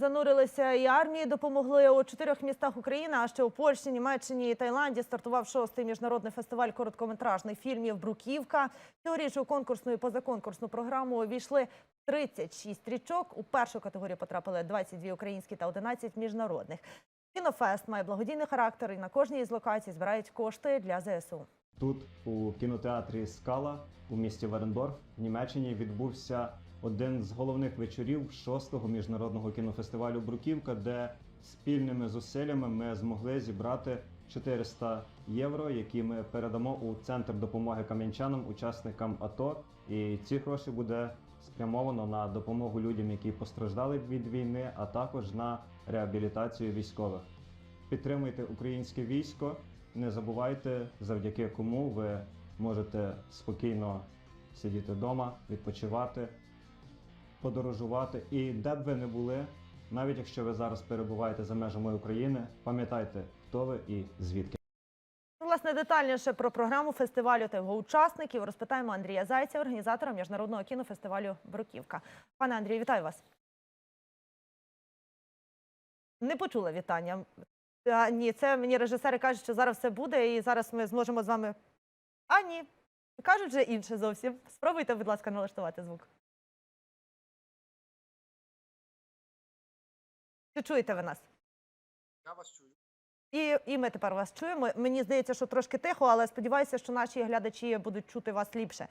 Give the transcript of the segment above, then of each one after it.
занурилися і армії допомогли у чотирьох містах України. А ще у Польщі, Німеччині і Таїланді стартував шостий міжнародний фестиваль короткометражних фільмів Бруківка. Цьогоріч у конкурсну і позаконкурсну програму увійшли 36 стрічок. У першу категорію потрапили 22 українські та 11 міжнародних. Кінофест має благодійний характер і на кожній із локацій збирають кошти для ЗСУ. Тут, у кінотеатрі Скала у місті Верендорф в Німеччині відбувся один з головних вечорів шостого міжнародного кінофестивалю Бруківка, де спільними зусиллями ми змогли зібрати 400 євро, які ми передамо у центр допомоги кам'янчанам, учасникам АТО. І ці гроші буде спрямовано на допомогу людям, які постраждали від війни, а також на реабілітацію військових. Підтримуйте українське військо. Не забувайте, завдяки кому ви можете спокійно сидіти вдома, відпочивати, подорожувати. І де б ви не були, навіть якщо ви зараз перебуваєте за межами України, пам'ятайте, хто ви і звідки. Власне, детальніше про програму фестивалю та його учасників розпитаємо Андрія Зайця, організатора міжнародного кінофестивалю Бруківка. Пане Андрію, вітаю вас. Не почула вітання. А, ні, це мені режисери кажуть, що зараз все буде, і зараз ми зможемо з вами. А, ні. Кажуть вже інше зовсім. Спробуйте, будь ласка, налаштувати звук. Чи чуєте ви нас? Я вас чую. І, і ми тепер вас чуємо. Мені здається, що трошки тихо, але сподіваюся, що наші глядачі будуть чути вас ліпше.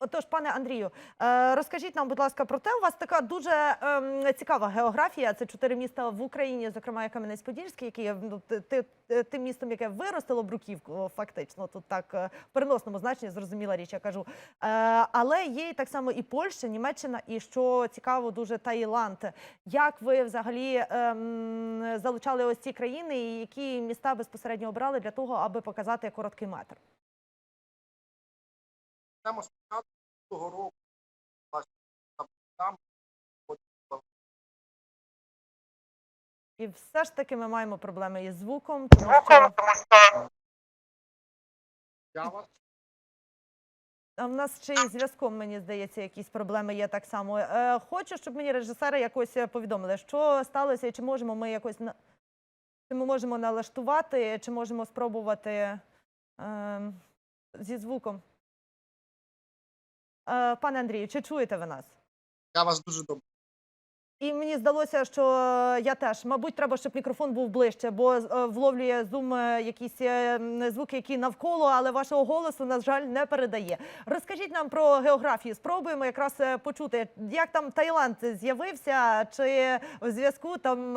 Е, Отож, пане Андрію, е, розкажіть нам, будь ласка, про те, у вас така дуже ем, цікава географія. Це чотири міста в Україні, зокрема Кам'янець-Подільський, який є ну, ти- тим містом, яке виростило бруківку, фактично. Тут так е, в переносному значенні зрозуміла річ, я кажу. Е, але є так само і Польща, Німеччина, і що цікаво, дуже Таїланд. Як ви взагалі ем, залучали ось ці країни, і які міста безпосередньо обрали для того, аби показати короткий метр? Прямо з початку того року І все ж таки ми маємо проблеми із звуком, тому що я вас а в нас ще й зв'язком, мені здається, якісь проблеми є так само. Е, хочу, щоб мені режисери якось е, повідомили, що сталося, і чи можемо ми якось на чи ми можемо налаштувати, чи можемо спробувати е, зі звуком. Е, пане Андрію, чи чуєте ви нас? я вас дуже добре. І мені здалося, що е, я теж, мабуть, треба, щоб мікрофон був ближче, бо е, вловлює зум е, якісь звуки, які навколо, але вашого голосу, на жаль, не передає. Розкажіть нам про географію. Спробуємо якраз почути, як там Таїланд з'явився, чи в зв'язку там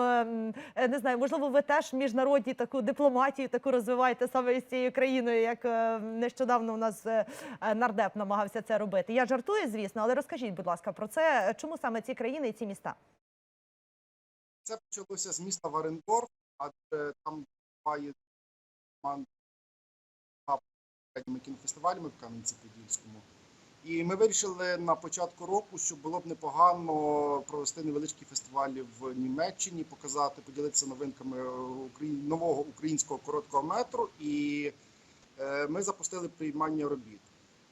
не знаю, можливо, ви теж міжнародні таку дипломатію таку розвиваєте саме з цією країною, як нещодавно у нас нардеп намагався це робити. Я жартую, звісно, але розкажіть, будь ласка, про це. Чому саме ці країни і ці міста? Це почалося з міста Варендорф, адже там буває команда кінофестивалями в Кам'янці-Подільському. І ми вирішили на початку року, що було б непогано провести невеличкі фестивалі в Німеччині, показати, поділитися новинками нового українського короткого метру. І е, ми запустили приймання робіт.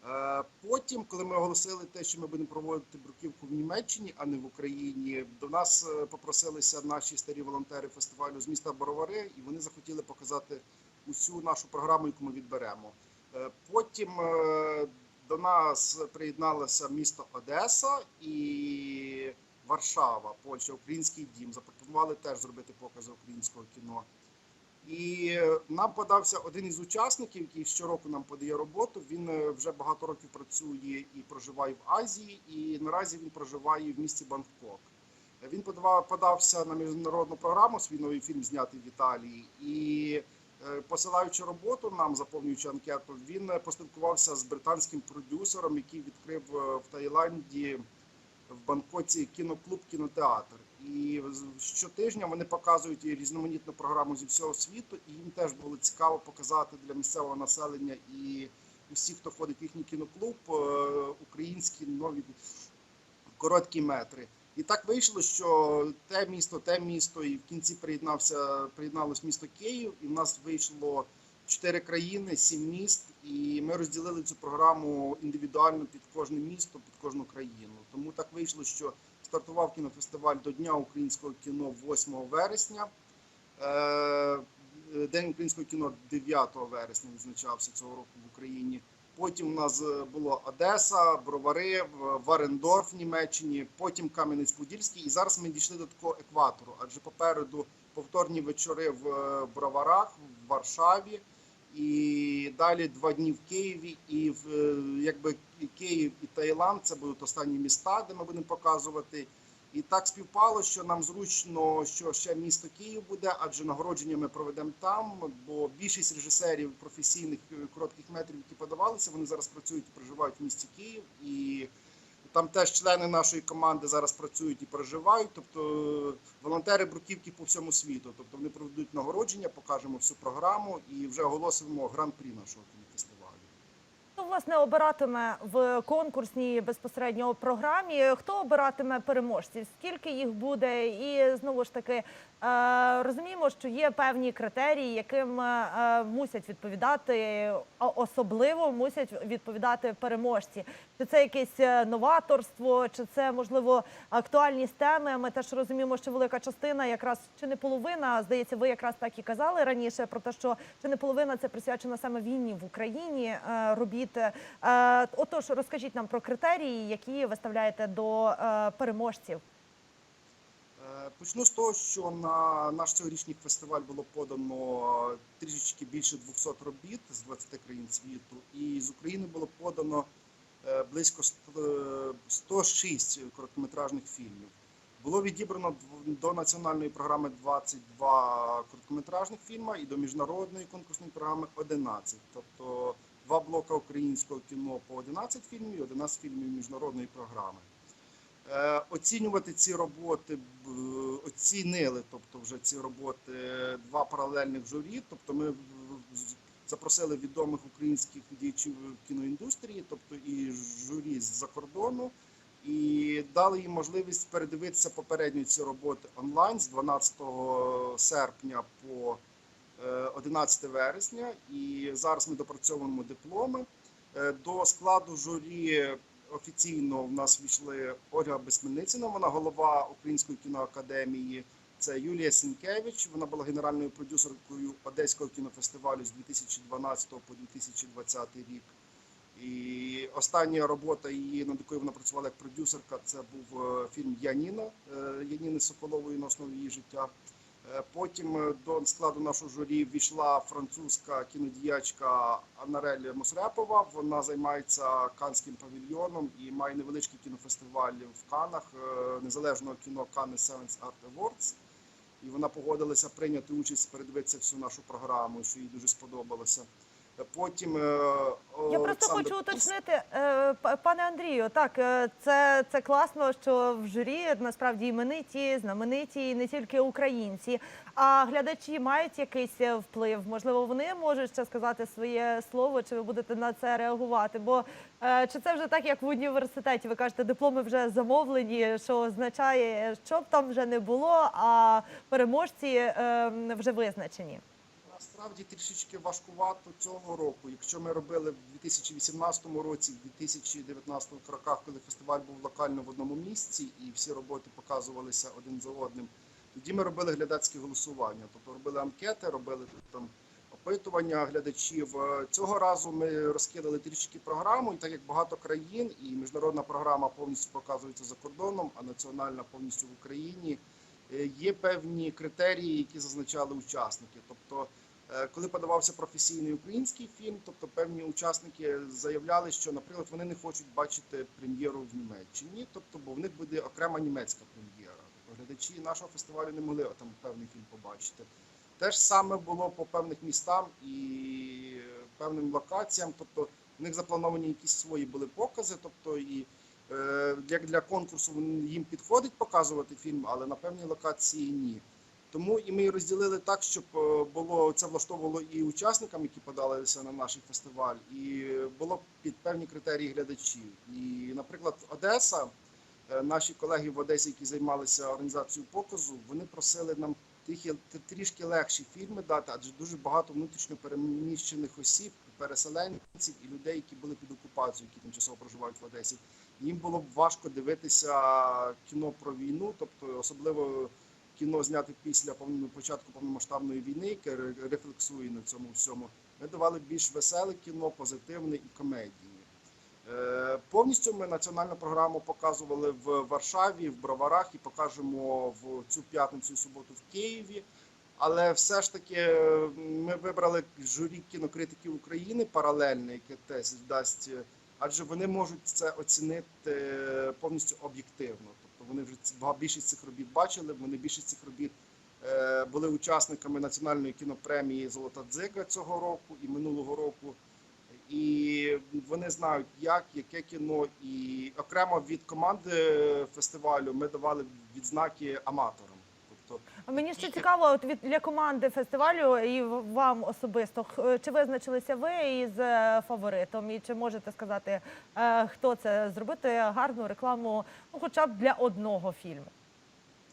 Е, Потім, коли ми оголосили те, що ми будемо проводити бруківку в Німеччині, а не в Україні, до нас е, попросилися наші старі волонтери фестивалю з міста Боровари, і вони захотіли показати усю нашу програму, яку ми відберемо. Е, Потім до нас приєдналося місто Одеса і Варшава, Польща, Український дім. Запропонували теж зробити покази українського кіно. І е, нам подався один із учасників, який щороку нам подає роботу. Він е, вже багато років працює і проживає в Азії, і наразі він проживає в місті Бангкок. Він подавав, подався на міжнародну програму, свій новий фільм знятий в Італії. І е, посилаючи роботу, нам заповнюючи анкету, він поспілкувався з британським продюсером, який відкрив в Таїланді в Бангкоці кіноклуб, кінотеатр. І щотижня вони показують різноманітну програму зі всього світу, і їм теж було цікаво показати для місцевого населення і усіх, хто ходить в їхній кіноклуб, е, українські нові короткі метри. І так вийшло, що те місто, те місто, і в кінці приєднався приєдналось місто Київ, і в нас вийшло чотири країни, сім міст, і ми розділили цю програму індивідуально під кожне місто, під кожну країну. Тому так вийшло, що стартував кінофестиваль до Дня українського кіно 8 вересня. Е, День українського кіно 9 вересня відзначався цього року в Україні. Потім у нас е, було Одеса, Бровари, Варендорф в Німеччині, потім Кам'янець-Подільський. І зараз ми дійшли до такого екватору, адже попереду повторні вечори в е, Броварах, в Варшаві, і далі два дні в Києві. І в е, якби Київ і Таїланд це будуть останні міста, де ми будемо показувати. І так співпало, що нам зручно, що ще місто Київ буде, адже нагородження ми проведемо там. Бо більшість режисерів професійних е, коротких метрів, які подавалися, вони зараз працюють і проживають в місті Київ. І там теж члени нашої команди зараз працюють і проживають. Тобто е, волонтери бруківки по всьому світу. Тобто вони проведуть нагородження, покажемо всю програму і вже оголосимо гран-прі нашого кінофестивалю. Власне обиратиме в конкурсній безпосередньо програмі? Хто обиратиме переможців? Скільки їх буде? І знову ж таки е, розуміємо, що є певні критерії, яким е, мусять відповідати, особливо мусять відповідати переможці. Чи це якесь е, новаторство, чи це можливо актуальність теми? Ми теж розуміємо, що велика частина, якраз чи не половина, здається, ви якраз так і казали раніше про те, що чи не половина це присвячена саме війні в Україні робіт. Е, Отож, розкажіть нам про критерії, які виставляєте до е, переможців. Е, Почну з того, що на наш цьогорічний фестиваль було подано трішечки більше 200 робіт з 20 країн світу, і з України було подано близько ст- 106 короткометражних фільмів. Було відібрано до національної програми 22 короткометражних фільма і до міжнародної конкурсної програми 11. Тобто два блока українського кіно по 11 фільмів і 11 фільмів міжнародної програми. Е, Оцінювати ці роботи оцінили, тобто вже ці роботи два паралельних журі. Тобто ми запросили відомих українських діячів кіноіндустрії, тобто і журі з-за кордону, і дали їм можливість передивитися попередньо ці роботи онлайн з 12 серпня по 11 вересня. І зараз ми допрацьовуємо дипломи. Е, До складу журі офіційно в нас війшли Ольга Безсмельницина, вона голова Української кіноакадемії. Це Юлія Сінкевич. Вона була генеральною продюсеркою Одеського кінофестивалю з 2012 по 2020 рік. І остання робота її, над якою вона працювала як продюсерка, це був е, фільм Яніна е, Яніни Соколової на основі її життя. Е, Потім е, до складу нашого журі війшла французька кінодіячка Анарель Мосрепова. Вона займається канським павільйоном і має невеличкий кінофестиваль в Канах е, незалежного кіно Cannes Севенс Art Awards. І вона погодилася прийняти участь, передивитися всю нашу програму, що їй дуже сподобалося. Е, Потім е, Я просто Олександр хочу уточнити, е, пане Андрію. Так, це, це класно, що в журі насправді імениті, знамениті, і не тільки українці. А глядачі мають якийсь вплив. Можливо, вони можуть ще сказати своє слово, чи ви будете на це реагувати? Бо чи це вже так, як в університеті? Ви кажете, дипломи вже замовлені, що означає, що б там вже не було, а переможці е, вже визначені. Насправді трішечки важкувато цього року. Якщо ми робили в 2018 році, в 2019 роках, коли фестиваль був локально в одному місці і всі роботи показувалися один за одним, тоді ми робили глядацькі голосування. Тобто робили анкети, робили там опитування глядачів. Цього разу ми розкидали трішки програму, і так як багато країн, і міжнародна програма повністю показується за кордоном, а національна повністю в Україні. е, Є певні критерії, які зазначали учасники. Тобто, коли подавався професійний український фільм, тобто певні учасники заявляли, що, наприклад, вони не хочуть бачити прем'єру в Німеччині, тобто, бо в них буде окрема німецька прем'єра. Тобто глядачі нашого фестивалю не могли там певний фільм побачити. Те ж саме було по певних містам і певним локаціям. Тобто в них заплановані якісь свої були покази. Тобто і е, як для конкурсу їм підходить показувати фільм, але на певній локації ні. Тому і ми розділили так, щоб е, було це влаштовувало і учасникам, які подалися на наш фестиваль, і було під певні критерії глядачів. І, наприклад, Одеса, е, наші колеги в Одесі, які займалися організацією показу, вони просили нам трішки, трішки легші фільми дати, адже дуже багато внутрішньо переміщених осіб, переселенців і людей, які були під окупацією, які тимчасово проживають в Одесі. Їм було б важко дивитися кіно про війну, тобто особливо кіно зняте після початку повномасштабної війни, яке рефлексує на цьому всьому. Ми давали більш веселе кіно, позитивне і комедії. Е, Повністю ми національну програму показували в Варшаві, в Броварах і покажемо в цю п'ятницю і суботу в Києві. Але все ж таки е, ми вибрали журі кінокритиків України паралельне, яке теж дасть, е, адже вони можуть це оцінити повністю об'єктивно. Вони вже більшість цих робіт бачили. Вони більшість цих робіт е, були учасниками національної кінопремії Золота дзига цього року і минулого року. І вони знають, як, яке кіно, і окремо від команди фестивалю ми давали відзнаки аматорам. Мені ще цікаво, от від для команди фестивалю і вам особисто, чи визначилися ви із е, фаворитом, і чи можете сказати, е, хто це зробити гарну рекламу, ну хоча б для одного фільму?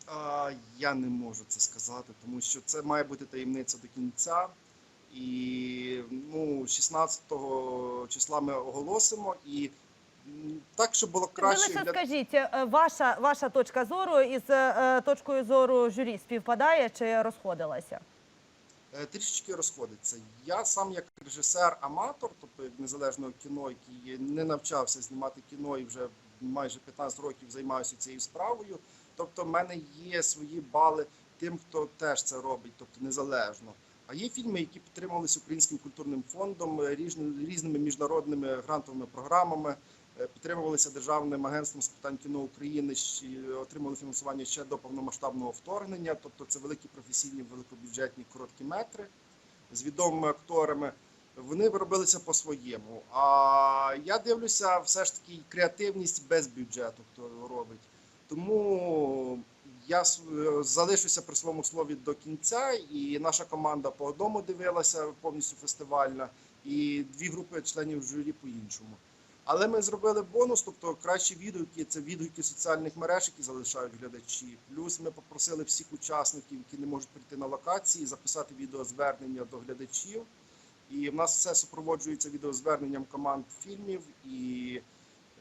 а, я не можу це сказати, тому що це має бути таємниця до кінця. І ну, 16 числа ми оголосимо. І так, щоб було Ви краще лише для- скажіть, е, ваша ваша точка зору із е, точкою зору журі співпадає чи розходилася? Е, трішечки розходиться. Я сам як режисер-аматор, тобто як незалежного кіно, який не навчався знімати кіно і вже майже 15 років займаюся цією справою. Тобто, в мене є свої бали тим, хто теж це робить, тобто незалежно. А є фільми, які підтримувалися Українським культурним фондом, е, різними міжнародними грантовими програмами, е, підтримувалися Державним агентством з питань кіно України, щ- отримали фінансування ще до повномасштабного вторгнення. Тобто це великі професійні великобюджетні короткі метри з відомими акторами. Вони робилися по-своєму. А я дивлюся, все ж таки креативність без бюджету, хто робить. Тому я е, залишуся при своєму слові до кінця, і наша команда по одному дивилася повністю фестивальна, і дві групи членів журі по іншому. Але ми зробили бонус, тобто кращі відгуки це відгуки соціальних мереж, які залишають глядачі. Плюс ми попросили всіх учасників, які не можуть прийти на локації, записати відеозвернення до глядачів. І в нас все супроводжується відеозверненням команд фільмів. І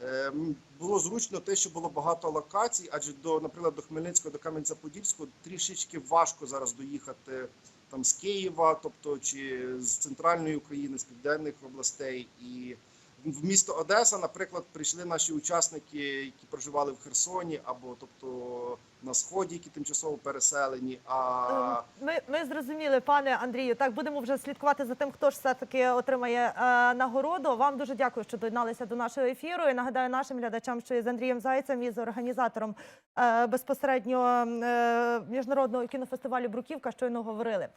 е, було зручно те, що було багато локацій, адже до, наприклад, до Хмельницького, до Кам'янця-Подільського трішечки важко зараз доїхати там з Києва, тобто чи з центральної України, з південних областей. І в місто Одеса, наприклад, прийшли наші учасники, які проживали в Херсоні, або тобто на сході, які тимчасово переселені. А Ем, Ми, ми зрозуміли, пане Андрію. Так будемо вже слідкувати за тим, хто ж все таки отримає е, нагороду. Вам дуже дякую, що доєдналися до нашого ефіру. І нагадаю нашим глядачам, що із Андрієм Зайцем із організатором е, безпосередньо е, міжнародного кінофестивалю Бруківка щойно говорили.